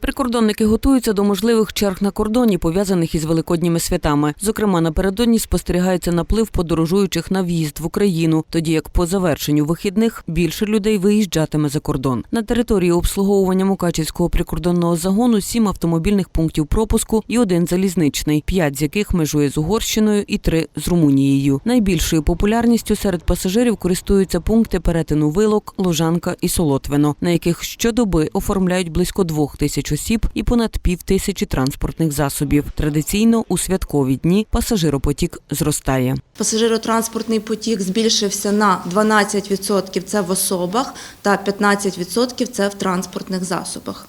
Прикордонники готуються до можливих черг на кордоні, пов'язаних із великодніми святами. Зокрема, напередодні спостерігається наплив подорожуючих на в'їзд в Україну, тоді як по завершенню вихідних більше людей виїжджатиме за кордон. На території обслуговування Мукачівського прикордонного загону сім автомобільних пунктів пропуску і один залізничний, п'ять з яких межує з Угорщиною і три з Румунією. Найбільшою популярністю серед пасажирів користуються пункти перетину Вилок, Лужанка і Солотвино, на яких щодоби оформляють близько двох тисяч осіб і понад пів тисячі транспортних засобів. Традиційно у святкові дні пасажиропотік зростає. Пасажиротранспортний потік збільшився на 12% це в особах та 15% це в транспортних засобах.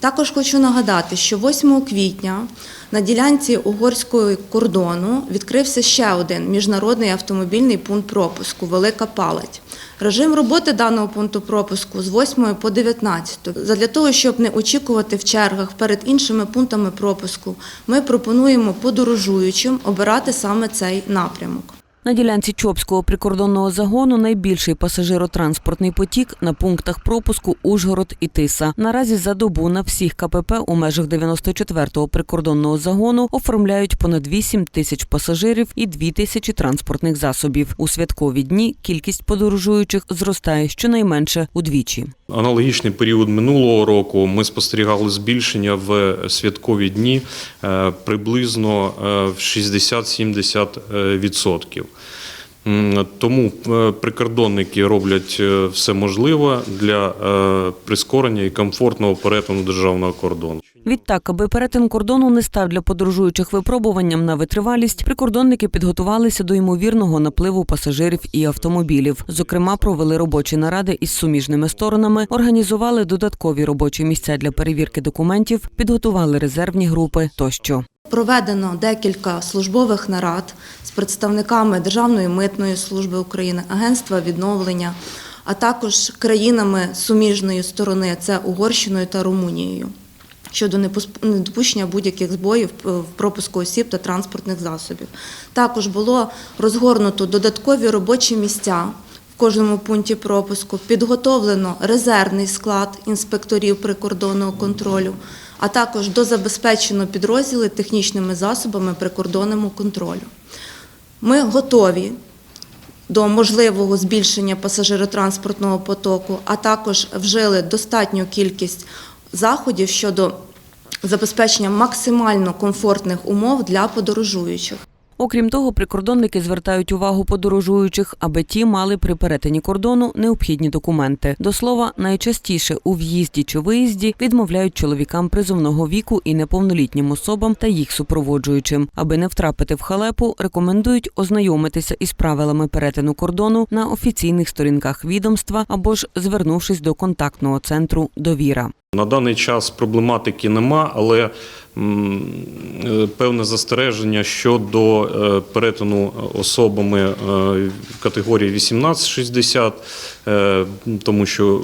Також хочу нагадати, що 8 квітня на ділянці угорського кордону відкрився ще один міжнародний автомобільний пункт пропуску Велика Палать. Режим роботи даного пункту пропуску з 8 по 19. Задля того, щоб не очікувати в чергах перед іншими пунктами пропуску, ми пропонуємо подорожуючим обирати саме цей напрямок. На ділянці Чопського прикордонного загону найбільший пасажиротранспортний потік на пунктах пропуску Ужгород і Тиса. Наразі за добу на всіх КПП у межах 94-го прикордонного загону оформляють понад 8 тисяч пасажирів і 2 тисячі транспортних засобів. У святкові дні кількість подорожуючих зростає щонайменше удвічі. Аналогічний період минулого року ми спостерігали збільшення в святкові дні е, приблизно е, в 60-70%. Тому е, прикордонники роблять е, все можливе для е, прискорення і комфортного перетину державного кордону. Відтак, аби перетин кордону не став для подорожуючих випробуванням на витривалість, прикордонники підготувалися до ймовірного напливу пасажирів і автомобілів. Зокрема, провели робочі наради із суміжними сторонами, організували додаткові робочі місця для перевірки документів, підготували резервні групи тощо. Проведено декілька службових нарад з представниками Державної митної служби України, Агентства відновлення, а також країнами суміжної сторони це Угорщиною та Румунією. Щодо недопущення будь-яких збоїв в пропуску осіб та транспортних засобів. Також було розгорнуто додаткові робочі місця кожному пункті пропуску, підготовлено резервний склад інспекторів прикордонного контролю, а також дозабезпечено підрозділи технічними засобами прикордонному контролю. Ми готові до можливого збільшення пасажиротранспортного потоку, а також вжили достатню кількість заходів щодо забезпечення максимально комфортних умов для подорожуючих. Окрім того, прикордонники звертають увагу подорожуючих, аби ті мали при перетині кордону необхідні документи. До слова, найчастіше у в'їзді чи виїзді відмовляють чоловікам призовного віку і неповнолітнім особам та їх супроводжуючим. Аби не втрапити в халепу, рекомендують ознайомитися із правилами перетину кордону на офіційних сторінках відомства або ж звернувшись до контактного центру Довіра. На даний час проблематики нема, але е, певне застереження щодо е, перетину особами е, категорії 18-60, е, тому що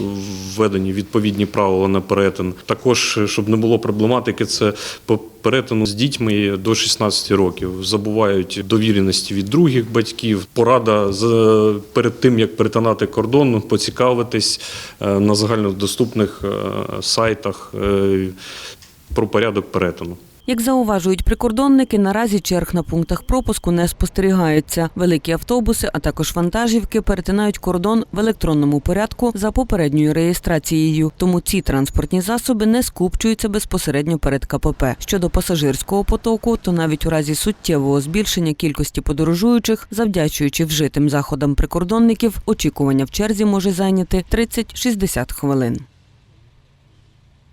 введені відповідні правила на перетин. Також, щоб не було проблематики, це по перетину з дітьми до 16 років. Забувають довіреності від других батьків. Порада з- перед тим, як перетинати кордон, поцікавитись е, на загальнодоступних е, сайтах е, про порядок перетину. Як зауважують прикордонники, наразі черг на пунктах пропуску не спостерігається. Великі автобуси, а також вантажівки перетинають кордон в електронному порядку за попередньою реєстрацією. Тому ці транспортні засоби не скупчуються безпосередньо перед КПП. Щодо пасажирського потоку, то навіть у разі суттєвого збільшення кількості подорожуючих, завдячуючи вжитим заходам прикордонників, очікування в черзі може зайняти 30-60 хвилин.